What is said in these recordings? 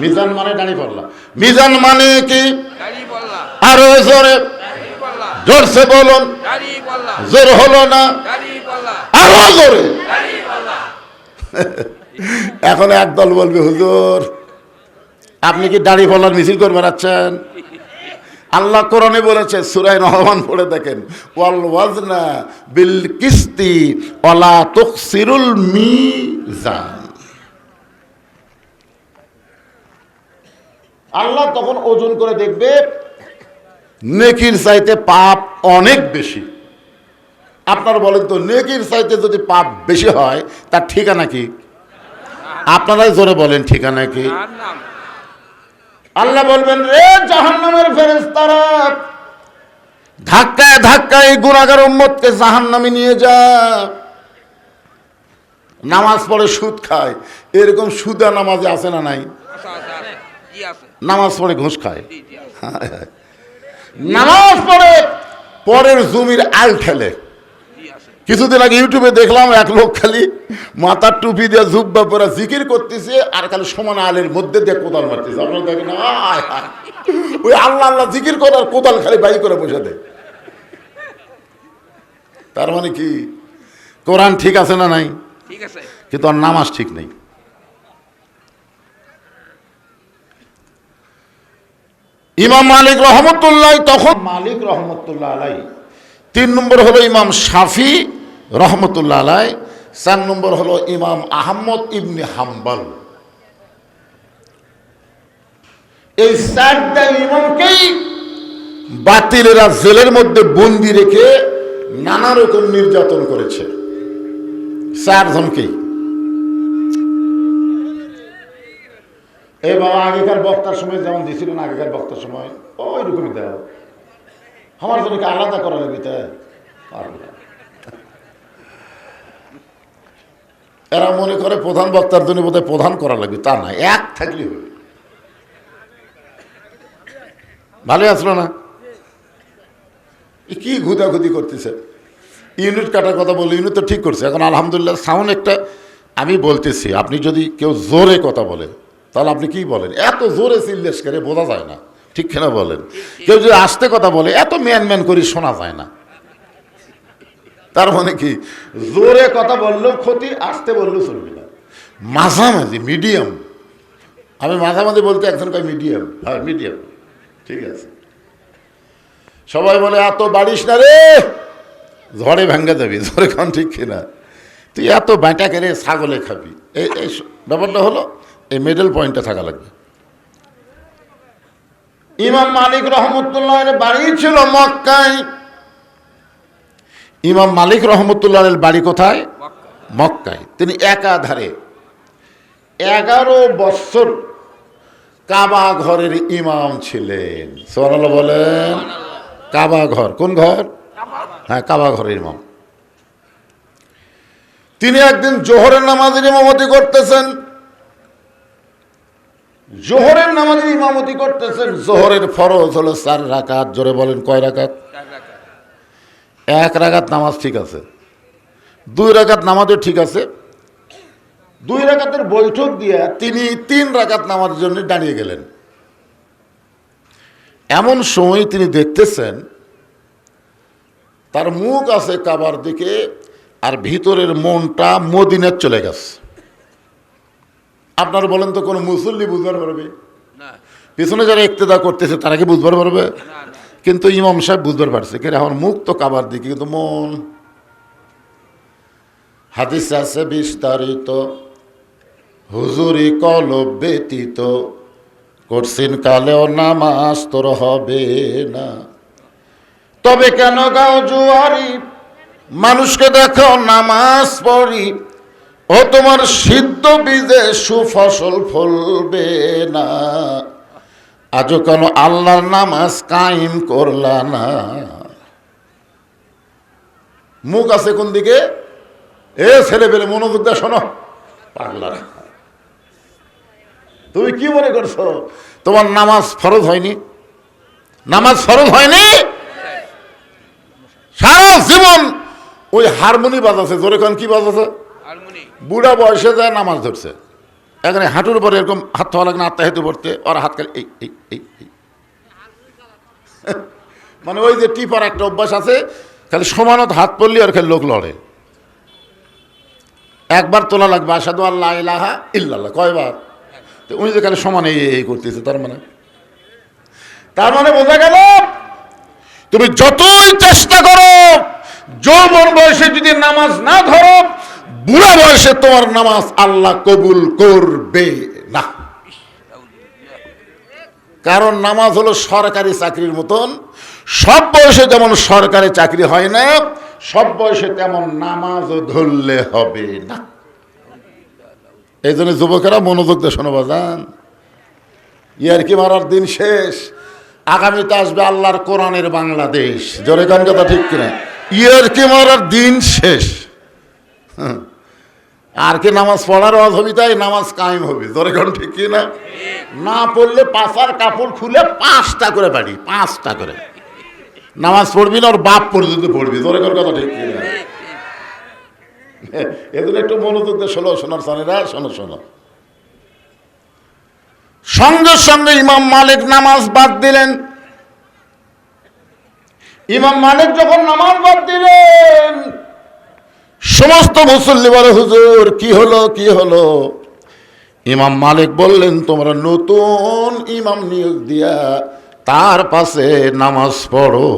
মিজান মানে দাঁড়ি পড়লা মিজান মানে কি? আরও জোরে। জোরসে বলুন। জোর হলো না? আরও জোরে। এখন একদল বলবে হুজুর আপনি কি দাড়ি ফলার মিছিল করে বেড়াচ্ছেন আল্লাহ কোরআনে বলেছে সুরাই রহমান পড়ে দেখেন ওয়াল ওয়াজনা বিল কিস্তি ওয়ালা তুকসিরুল মিজান। আল্লাহ তখন ওজন করে দেখবে নেকির চাইতে পাপ অনেক বেশি। আপনারা বলেন তো নেকির চাইতে যদি পাপ বেশি হয় তার ঠিকানা কি? আপনারাই জোরে বলেন ঠিকানা কি? আল্লাহ বলবেন রে জাহান্নামের ফেরেশতারা ধাক্কায় ধাক্কায় গুণাগার উম্মতকে জাহান্নামে নিয়ে যা। নামাজ পড়ে সুদ খায়। এরকম সুদা নামাজে আছে না নাই? নামাজ পড়ে ঘুষ খায়। নামাজ পড়ে পরের জমির আল ঠেলে। কিছুদিন আগে ইউটিউবে দেখলাম এক লোক খালি মাথার টুপি দিয়ে জুব্বা পরে জিকির করতেছে আর খালি সমান আলের মধ্যে দিয়ে কোদাল মারতেছে। আপনারা দেখেন। ওই আল্লাহ আল্লাহ জিকির করে আর কোদাল খালি বাই করে বসে দেয়। তার মানে কি কোরআন ঠিক আছে না নাই? ঠিক আছে। কিন্তু আর নামাজ ঠিক নেই। ইমাম মালিক রহমতুল্লাহ তখন মালিক রহমতুল্লাহ আলাই। তিন নম্বর হলো ইমাম শাফি রহমতুল্লাহ আলাই। চার নম্বর হলো ইমাম আহমদ ইবনে হাম্বল। এই চারটা ইমামকেই বাতিলেরা জেলের মধ্যে বন্দি রেখে নানা রকম নির্যাতন করেছে। চারজনকেই। এই বাবা আগেকার বক্তার সময় যেমন দিয়েছিলেন আগেকার বক্তার সময় ওই রকমই দেও। আমার জন্য আলাদা করা লাগবে এরা মনে করে প্রধান বক্তার জন্য বোধহয় প্রধান করা লাগবে, তা না, এক থাকলে হবে। ভালোই আসলো না? কি ঘুদাঘুদি করতেছে? ইউনিট কাটার কথা বলে ইউনিট তো ঠিক করছে। এখন আলহামদুলিল্লাহ, সাউন্ড একটা আমি বলতেছি, আপনি যদি কেউ জোরে কথা বলেন তাহলে আপনি কি বলেন? এত জোরে সিল্লেস করে বোঝা যায় না। ঠিক কেনা বলেন? কেউ যদি আস্তে কথা বলে এত ম্যান ম্যান করে শোনা যায় না। তার মানে কি? জোরে কথা বললেও ক্ষতি আস্তে বললেও চলবে না। মাঝামাঝি মিডিয়াম আমি মাঝামাঝি বলতে একজন কয় মিডিয়াম হ্যাঁ মিডিয়াম ঠিক আছে। সবাই বলে এত বাড়িস না রে। ঝড়ে ভাঙ্গা যাবি। ঝড়ে খান ঠিক কিনা? তুই এত বাঁটা কেড়ে ছাগলে খাবি। এই ব্যাপারটা হলো এই মিডল পয়েন্টে থাকা লাগবে। ইমাম মালিক রহমতুল্লাহ বাড়ি ছিল মক্কায়। ইমাম মালিক রহমতুল্লাহের বাড়ি কোথায়? মক্কায়। তিনি একাধারে এগারো বৎসর কাবা ঘরের ইমাম ছিলেন। সোনাল বলেন কাবা ঘর। কোন ঘর। হ্যাঁ কাবা ঘরের ইমাম। তিনি একদিন জোহরের নামাজের ইমামতি করতেছেন। জোহরের নামাজের ইমামতি করতেছেন জোহরের ফরজ হলো চার রাকাত। জোরে বলেন কয় রাকাত? এক রাকাত নামাজ ঠিক আছে দুই রাকাত নামাজও ঠিক আছে দুই রাকাতের বৈঠক দিয়ে তিনি তিন রাকাত নামাজের জন্য দাঁড়িয়ে গেলেন। এমন সময় তিনি দেখতেছেন তার মুখ আছে কাবার দিকে আর ভিতরের মনটা মদিনার চলে গেছে। আপনারা বলেন তো কোনো মুসল্লি বুঝবার পারবে? পিছনে যারা ইক্তেদা করতেছে তারা কি বুঝবার পারবে? কিন্তু ইমাম সাহেব বুঝতে পারছে। কে আমার মুখ তো কাবার দিকে কিন্তু মন। হাদিস আছে বিস্তারিত। হুজুরি কলব ব্যতীত। করছিন কালেও নামাজ তোর হবে না। তবে কেন গাও জুয়ারি? মানুষকে দেখো নামাজ পড়ি। ও তোমার সিদ্ধ বীজে সুফসল ফলবে না। আজও কেন আল্লাহর নামাজ কায়েম করলা না? মুখ আছে কোন দিকে? এ ছেলে পেলে মনোযোগ দিয়ে শোনো। পাগলারা তুমি কি মনে করছ? তোমার নামাজ ফরজ হয়নি? নামাজ ফরজ হয়নি? সারা জীবন ওই হারমোনি বাজাছে জোরে কোন কি বাজাছে বুড়া বয়সে যায় নামাজ ধরছে। এখানে হাঁটুর উপরে এরকম হাত থাওয়া লাগে না আত্মা হেতু পড়তে, ওর হাত এই এই এই মানে ওই যে টিপার একটা অভ্যাস আছে, খালি সমানত হাত পড়লে আর খালি লোক লড়ে। একবার তোলা লাগবে আসাদু আল্লাহ ইলাহা ইল্লাল্লাহ, কয়বার? তো উনি যে খালি সমান এই এই করতেছে, তার মানে? তার মানে বোঝা গেল, তুমি যতই চেষ্টা করো, যৌবন বয়সে যদি নামাজ না ধরো বুড়া বয়সে তোমার নামাজ আল্লাহ কবুল করবে না। কারণ নামাজ হলো সরকারি চাকরির মতন। সব বয়সে যেমন সরকারি চাকরি হয় না, সব বয়সে তেমন নামাজও ধরলে হবে না। এই জন্য যুবকেরা মনোযোগ দিয়ে শোনো বাজান। ইয়ার কি মারার দিন শেষ? আগামীতে আসবে আল্লাহর কোরআনের বাংলাদেশ। জোরে গান কথা ঠিক কিনা? ইয়ার কি মারার দিন শেষ? হ্যাঁ। আর কি নামাজ পড়ার তাই নামাজ কায়েম হবে? জোরে গান ঠিক কিনা না? না পড়লে পাশার কাপড় খুলে পাঁচটা করে পারি পাঁচটা করে। নামাজ পড়বি না, ওর বাপ পর্যন্ত পড়বি। জোরে গান কথা ঠিক কিনা এগুলো একটু মনোযোগ দিয়ে শোনো, শোনার সানেরা, শোনো শোনো। সঙ্গে সঙ্গে ইমাম মালিক নামাজ বাদ দিলেন। ইমাম মালিক যখন নামাজ বাদ দিলেন সমস্ত মুসল্লি বলে, হুজুর, কি হলো কি হলো? ইমাম মালিক বললেন, তোমরা নতুন ইমাম নিয়োগ দিয়া তার পাশে নামাজ পড়ো।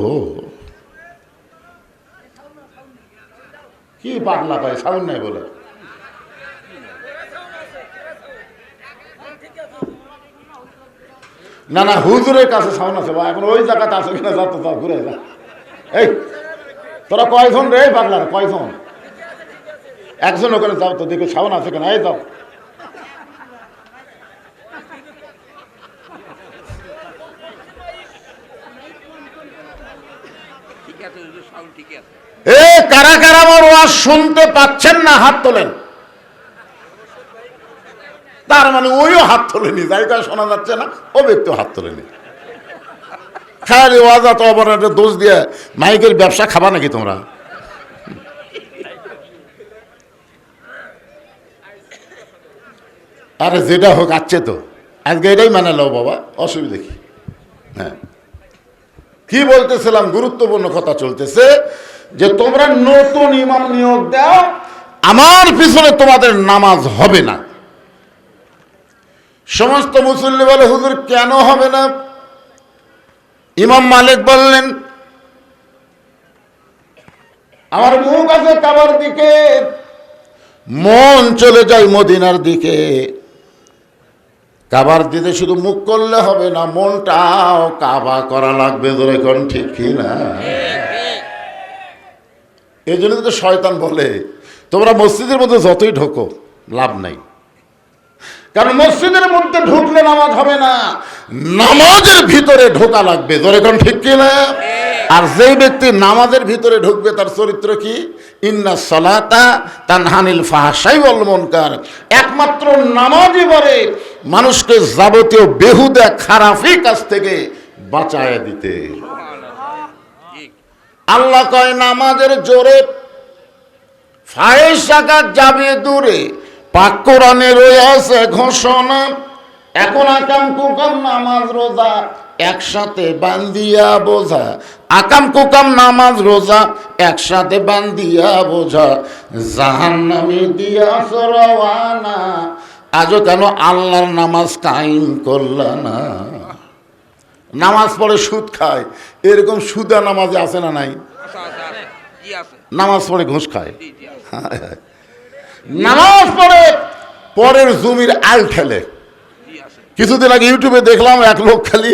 কি পাগলা পায় সাউন্ড নাই বলে। না না, হুজুরের কাছে সাউন্ড আছে এখন ওই জায়গাতে আছে কিনা, যা তো ঘুরে যা। এই, তোরা কয়জন রে পাগলার, কয়জন? একজন ওখানে যাও তো দেখো সাউন্ড আছে কিনা এই যাও। এ কারা কারা আমার ওয়াজ শুনতে পাচ্ছেন না হাত তোলেন। তার মানে ওইও হাত তোলেনি যাই তাই শোনা যাচ্ছে না ও ব্যক্তিও হাত তোলেনি। খালি ওয়াজা তো আবার দোষ দিয়ে মাইকের ব্যবসা খাবা নাকি তোমরা? আরে যেটা হোক আছে তো। আজকে এটাই মানে লো বাবা, অসুবিধা কি? হ্যাঁ। কি বলতেছিলাম? গুরুত্বপূর্ণ কথা চলতেছে যে তোমরা নতুন ইমাম নিয়োগ দাও, আমার পিছনে তোমাদের নামাজ হবে না। সমস্ত মুসল্লি বলে, হুজুর, কেন হবে না? ইমাম মালিক বললেন, আমার মুখ আছে কাবার দিকে, মন চলে যায় মদিনার দিকে। কাবার দিতে শুধু মুখ করলে হবে না, মনটাও কাবা করা লাগবে ধরে কোন ঠিক কি না? এই জন্য তো শয়তান বলে, তোমরা মসজিদের মধ্যে যতই ঢোকো, লাভ নাই। কারণ মসজিদের মধ্যে ঢুকলে নামাজ হবে না, নামাজের ভিতরে ঢোকা লাগবে, ধরে কোন ঠিক কি না? আর যেই ব্যক্তি নামাজের ভিতরে ঢুকবে, তার চরিত্র কি? ইন্না সলাতা তানহানিল ফাহাসাই বল মনকার। একমাত্র নামাজই বলে মানুষকে যাবতীয় বেহুদা খারাপি কাছ থেকে বাঁচায় দিতে। আল্লাহ কয়, নামাজের জোরে যাবে দূরে। ঘোষণা, এখন আকাম কুকাম নামাজ রোজা, একসাথে বান্দিয়া বোঝা। আকাম কুকাম নামাজ রোজা, একসাথে বান্দিয়া বোঝা। জাহান নামে দিয়া সরওয়ানা আজও কেন আল্লাহর নামাজ কায়েম করলা না? নামাজ পড়ে সুদ খায়। এরকম সুদা নামাজে আছে না নাই? নামাজ পড়ে ঘুষ খায়। নামাজ পড়ে পরের জমির আল ঠেলে কিছুদিন আগে ইউটিউবে দেখলাম এক লোক খালি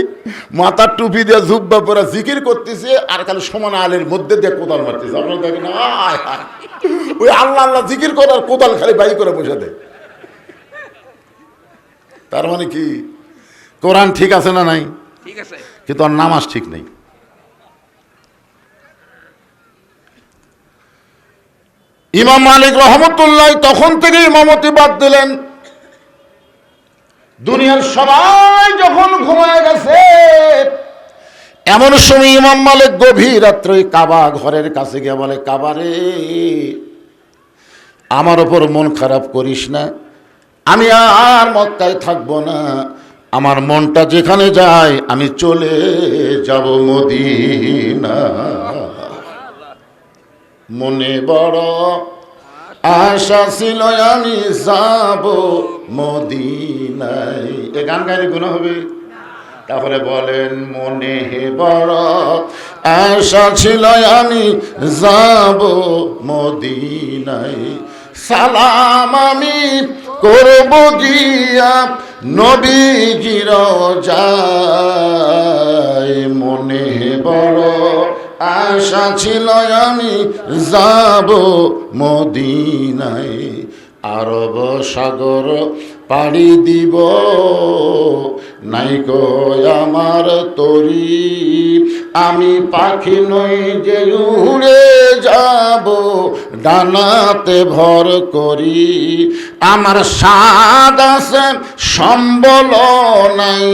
মাথার টুপি দিয়ে জুব্বা পরে জিকির করতেছে আর খালি সমান আলের মধ্যে দিয়ে কোদাল মারতেছে। আপনারা দেখেন ওই আল্লাহ আল্লাহ জিকির করে আর কোদাল খালি বাই করে বসে দেয়। তার মানে কি? কোরআন ঠিক আছে না নাই? ঠিক আছে। কিন্তু আর নামাজ ঠিক নেই। ইমাম মালিক রহমতুল্লাহ তখন থেকে ইমামতি বাদ দিলেন। দুনিয়ার সবাই যখন ঘুমায় গেছে এমন সময় ইমাম মালিক গভীর রাত্রে কাবা ঘরের কাছে গিয়ে বলে কাবারে আমার ওপর মন খারাপ করিস না। আমি আর মক্কায় থাকব না। আমার মনটা যেখানে যায়, আমি চলে যাব মদিনা। মনে বড় আশা ছিল আমি যাব মদিনায়। এ গান গাইলে গুণ হবে? তারপরে বলেন, মনে বড় আশা ছিল আমি যাব মদিনায়। সালাম আমি করব গিয়া নবীজির যায়। মনে বড় আশা ছিল আমি যাব মদিনায়। আরব সাগর পাড়ি দিব। নাইকো আমার তরি। আমি পাখি নই যে উড়ে যাব, ডানাতে ভর করি। আমার স্বাদ আছে, সম্বল নাই,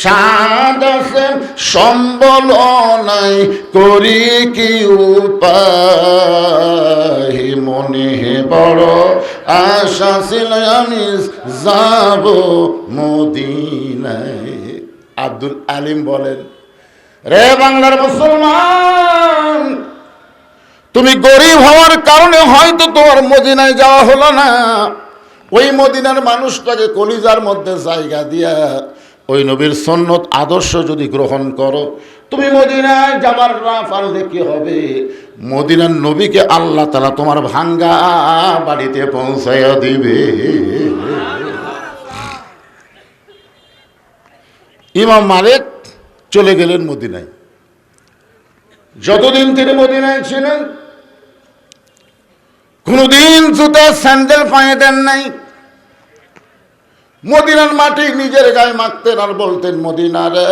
স্বাদ আছে, সম্বল নাই, করি কি উপায়? মনে বড় আশা ছিল আমি যাব মদিনায়। আব্দুল আলিম বলেন রে বাংলার মুসলমান, তুমি গরিব হওয়ার কারণে হয়তো তোমার মদিনায় যাওয়া হলো না। ওই মদিনার মানুষটাকে কলিজার মধ্যে জায়গা দিয়া ওই নবীর সন্ন্যত আদর্শ যদি গ্রহণ করো, তুমি মদিনায় যাবার না পারলে কি হবে? মদিনার নবীকে আল্লাহ তালা তোমার ভাঙ্গা বাড়িতে পৌঁছাইয়া দিবে। ইমাম মালিক চলে গেলেন মদিনায়। যতদিন তিনি মদিনায় ছিলেন, কোনোদিন জুতা, স্যান্ডেল পায়ে দেন নাই। মদিনার মাটি নিজের গায়ে মাখতেন আর বলতেন মদিনারে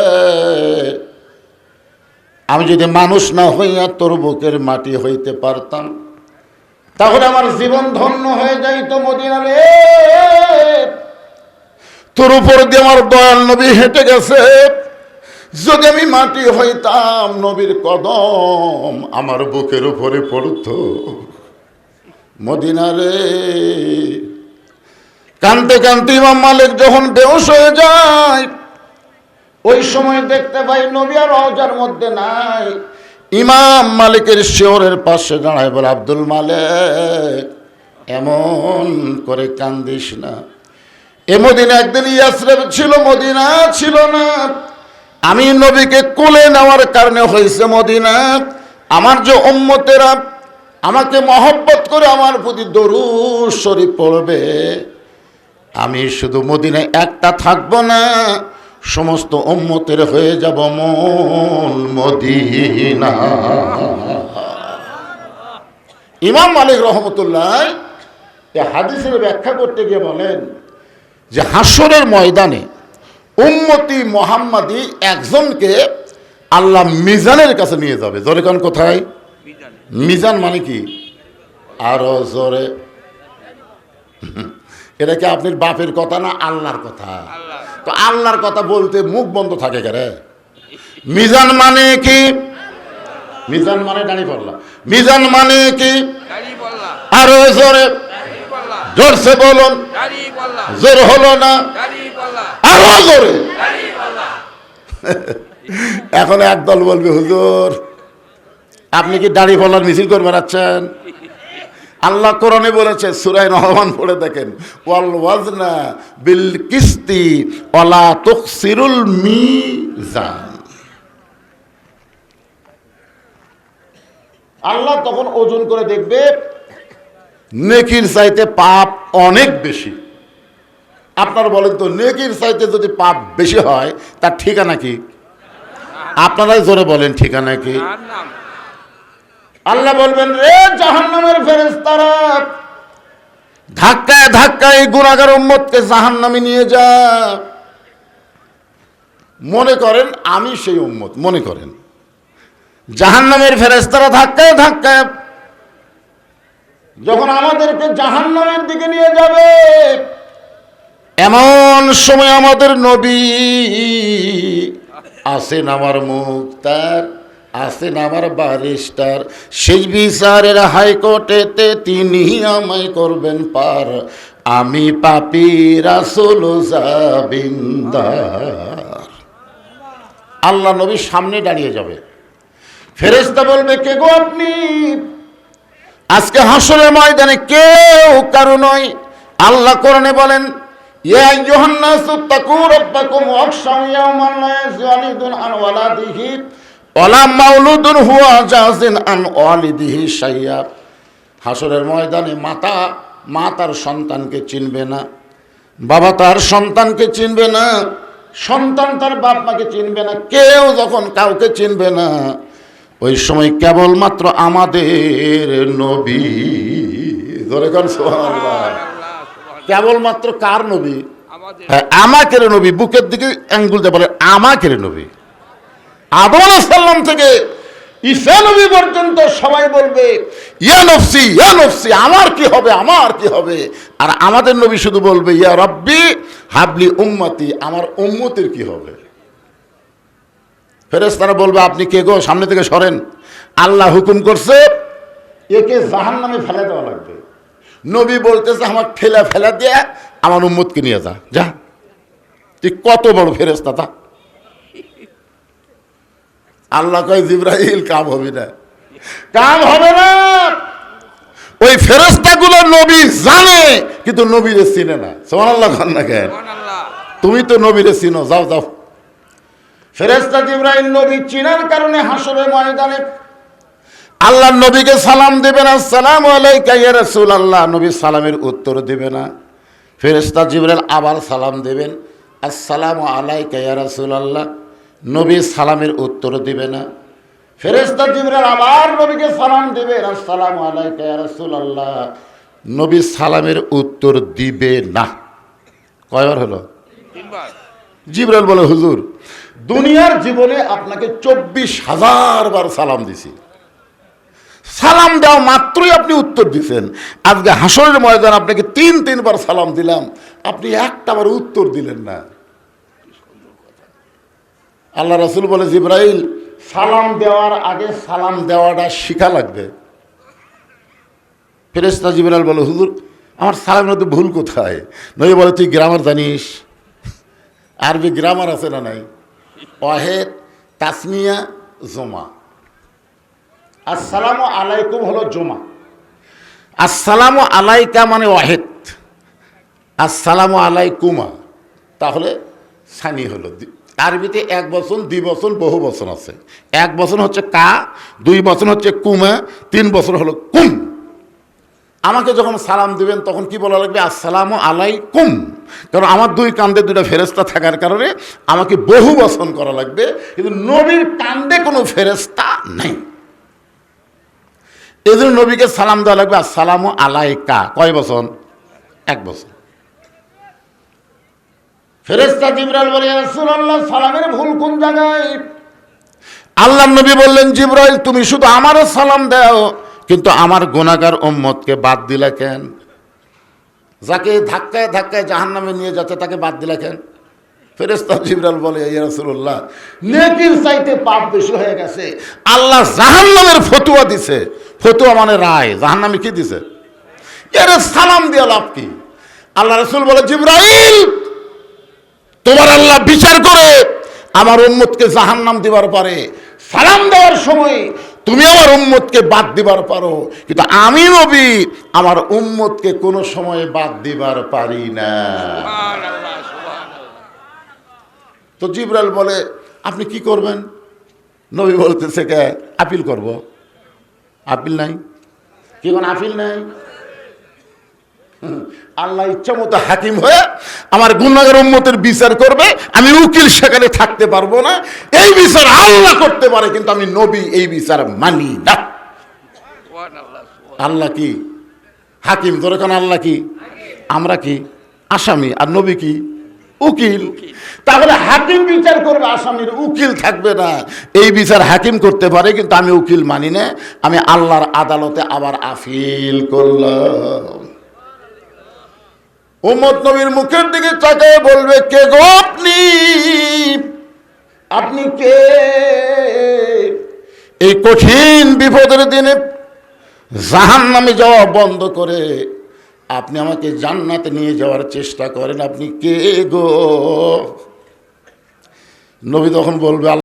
আমি যদি মানুষ না হইয়া তোর বুকের মাটি হইতে পারতাম, তাহলে আমার জীবন ধন্য হয়ে যাইতো মদিনারে তোর উপর দিয়ে আমার দয়াল নবী হেঁটে গেছে। যদি আমি মাটি হইতাম নবীর কদম, আমার বুকের উপরে পড়তো। মদিনারে কানতে কানতে ইমাম মালিক যখন বেউস হয়ে যায়, ওই সময় দেখতে পাই নবী আর রওজার মধ্যে নাই। ইমাম মালিকের শিওরের পাশে দাঁড়ায় বলে, আব্দুল মালিক, এমন করে কান্দিস না। এ মদিনা একদিন ইয়াসরেব ছিল, মদিনা ছিল না। আমি নবীকে কোলে নেওয়ার কারণে হয়েছে মদিনা আমার যে উম্মতেরা আমাকে মহব্বত করে আমার প্রতি দরুদ শরীফ পড়বে। আমি শুধু মদিনায় একটা থাকব না, সমস্ত উম্মতের হয়ে যাব মন মদিনা। ইমাম মালিক রহমতুল্লাহ হাদিসের ব্যাখ্যা করতে গিয়ে বলেন যে হাসরের ময়দানে উম্মতি মোহাম্মদী একজনকে আল্লাহ মিজানের কাছে নিয়ে যাবে। জোরে কান কোথায়? মিজান মানে কি? আরও জোরে। এটা কি আপনার বাপের কথা না আল্লাহর কথা? তো আল্লাহর কথা বলতে মুখ বন্ধ থাকে কেরে? মিজান মানে কি? মিজান মানে দাঁড়িয়ে পড়লাম মিজান মানে কি? আরও জোরে। জোরসে বলুন। জোর হলো না? আরও জোরে এখন একদল বলবে, হুজুর, আপনি কি দাড়ি ফলার মিছিল করে বেড়াচ্ছেন আল্লাহ কোরআনে বলেছে সুরাই রহমান পড়ে দেখেন, ওয়াল ওয়াজনা বিল কিস্তি ওয়ালা তুকসিরুল মিজান। আল্লাহ তখন ওজন করে দেখবে, নেকির চাইতে পাপ অনেক বেশি। আপনারা বলেন তো নেকির চাইতে যদি পাপ বেশি হয় তার ঠিকানা কি? আপনারাই জোরে বলেন ঠিকানা কি? আল্লাহ বলবেন রে জাহান্নামের ফেরেশতারা ধাক্কায় ধাক্কায় গুণাগার উম্মতকে জাহান্নামে নিয়ে যা। মনে করেন আমি সেই উম্মত মনে করেন। জাহান্নামের ফেরেশতারা ধাক্কায় ধাক্কায় যখন আমাদেরকে জাহান্নামের দিকে নিয়ে যাবে এমন সময় আমাদের নবী আসেন আমার মুক্তার, আসেন আমার বারিস্টার। সেই বিচারের হাইকোর্টেতে তিনি আমায় করবেন পার। আমি পাপি রাসুল আল্লাহ নবীর সামনে দাঁড়িয়ে যাবে। ফেরেশতা বলবে, কে গো আপনি? আজকে হাসরের ময়দানে কেউ কারও নয়। আল্লাহ কোরআনে বলেন হাসরের ময়দানে মাতা, মা তার সন্তানকে চিনবে না, বাবা তার সন্তানকে চিনবে না, সন্তান তার বাপ মাকে চিনবে না, কেউ যখন কাউকে চিনবে না, ওই সময় কেবলমাত্র আমাদের নবী ধরে কর সুবহানাল্লাহ। কেবলমাত্র কার নবী? আমাদের হ্যাঁ আমাকে রে নবী বুকের দিকে অ্যাঙ্গুল দিয়ে বলে আমাকে রে নবী। আদম সাল্লাম থেকে ঈসা নবী পর্যন্ত সবাই বলবে ইয়া নফসি ইয়া নফসি আমার কি হবে আমার কি হবে? আর আমাদের নবী শুধু বলবে ইয়া রব্বি হাবলি উম্মতি আমার উম্মতির কি হবে? ফেরেশতারা বলবে আপনি কে গো? সামনে থেকে সরেন। আল্লাহ হুকুম করছে একে জাহান নামে ফেলে দেওয়া লাগবে। নবী বলতেছে আমার ঠেলা ফেলা দিয়ে আমার উম্মতকে নিয়ে যা যা। তুই কত বড় ফেরেস্তা তা? আল্লাহ কয় জিব্রাহিল কাম হবে না। কাম হবে না। ওই ফেরেস্তাগুলো নবী জানে কিন্তু নবীরে চিনে না। সোমান আল্লাহ খান না কেন? তুমি তো নবীরে চিনো যাও যাও। ফেরেস্তা জিব্রাহিম নবী চিনার কারণে হাসরে ময়দানে আল্লাহ নবীকে সালাম দেবে না সালাম ইয়া রাসূলুল্লাহ। নবী সালামের উত্তর দেবে না। ফেরেস্তা জিব্রাইল আবার সালাম দেবেন আসসালামু আলাইকা ইয়া রাসূলুল্লাহ। নবী সালামের উত্তর দেবে না। ফেরেস্তা জিবরাল আবার নবীকে সালাম দেবেন আসসালামু আলাইকা ইয়া রাসূলুল্লাহ। নবী সালামের উত্তর দিবে না। কয়বার হলো? জিব্রাইল বলে হুজুর দুনিয়ার জীবনে আপনাকে চব্বিশ হাজার বার সালাম দিছি। সালাম দেওয়া মাত্রই আপনি উত্তর দিছেন আজকে হাসরের ময়দান আপনাকে তিন, তিনবার সালাম দিলাম। আপনি একটা বার উত্তর দিলেন না। আল্লাহ রসুল বলে, জিব্রাইল, সালাম দেওয়ার আগে সালাম দেওয়াটা শিখা লাগবে। ফেরেস্তা জিব্রাইল বলে, হুজুর, আমার সালামের মধ্যে ভুল কোথায়? নই বলে, তুই গ্রামার জানিস? আরবি গ্রামার আছে না নাই? অহেদ তাসমিয়া জমা। আসসালামু আলাইকুম হলো জমা। আসসালামু আলাইকা মানে ওয়াহেদ। আসসালামু আলাইকুমা। তাহলে সানি হলো। আরবিতে এক বছর দুই বছর বহু বছর আছে। এক বছর হচ্ছে কা, দুই বছর হচ্ছে কুমা, তিন বছর হলো কুম। আমাকে যখন সালাম দিবেন, তখন কি বলা লাগবে? আসসালামু আলাইকুম। কারণ আমার দুই কান্দে দুটো ফেরেস্তা থাকার কারণে আমাকে বহু বসন করা লাগবে, কিন্তু নবীর কান্দে কোনো ফেরেস্তা নেই। এই জন্য নবীকে সালাম দেওয়া লাগবে, আর আসসালামু আলাইকা। কয় বছর? এক বছর। ফেরেস্তা জিবরাল বলে রাসূলুল্লাহ, সালামের ভুল কোন জায়গায়? আল্লাহ নবী বললেন, জিব্রাইল, তুমি শুধু আমারও সালাম দাও, কিন্তু আমার গুণাগার উম্মতকে বাদ দিলা কেন? যাকে ধাক্কায় ধাক্কায় জাহান নামে নিয়ে যাচ্ছে, তাকে বাদ দিলা কেন? ফেরেস্তা জিবরাল বলে, ইয়া রাসূলুল্লাহ, নেকির চাইতে পাপ বেশি হয়ে গেছে। আল্লাহ জাহান নামের ফতুয়া দিছে। ফতুয়া মানে রায়। জাহান নামে কি দিছে? এর সালাম দিয়া লাভ কি? আল্লাহ রসুল বলে, জিব্রাইল, তোমার আল্লাহ বিচার করে, আমার উম্মতকে জাহান নাম দিবার পারে। সালাম দেওয়ার সময় তুমি আমার উম্মতকে বাদ দিবার পারো। কিন্তু আমি নবী, আমার উম্মতকে কোনো সময় বাদ দিবার পারি না। তো জিব্রাইল বলে, আপনি কি করবেন? নবী বলতেছে কে, আপিল করব। আপিল নাই। কি কোন আপিল নাই? আল্লাহ ইচ্ছা মতো হাকিম হয়ে আমার গুণাগার উম্মতের বিচার করবে, আমি উকিল সেখানে থাকতে পারব না। এই বিচার আল্লাহ করতে পারে, কিন্তু আমি নবী এই বিচার মানি না। আল্লাহ কি? হাকিম? ধরে কেন আল্লাহ কি? আমরা কি? আসামি? আর নবী কি? উকিল। তাহলে হাকিম বিচার করবে, আসামির উকিল থাকবে না। এই বিচার হাকিম করতে পারে, কিন্তু আমি উকিল মানি না। আমি আল্লাহর আদালতে আবার আফিল করলাম। উম্মত নবীর মুখের দিকে তাকায় বলবে, কে গো আপনি? আপনি কে? এই কঠিন বিপদের দিনে জাহান নামে যাওয়া বন্ধ করে আপনি আমাকে জান্নাতে নিয়ে যাওয়ার চেষ্টা করেন আপনি কে গো? নবী তখন বলবে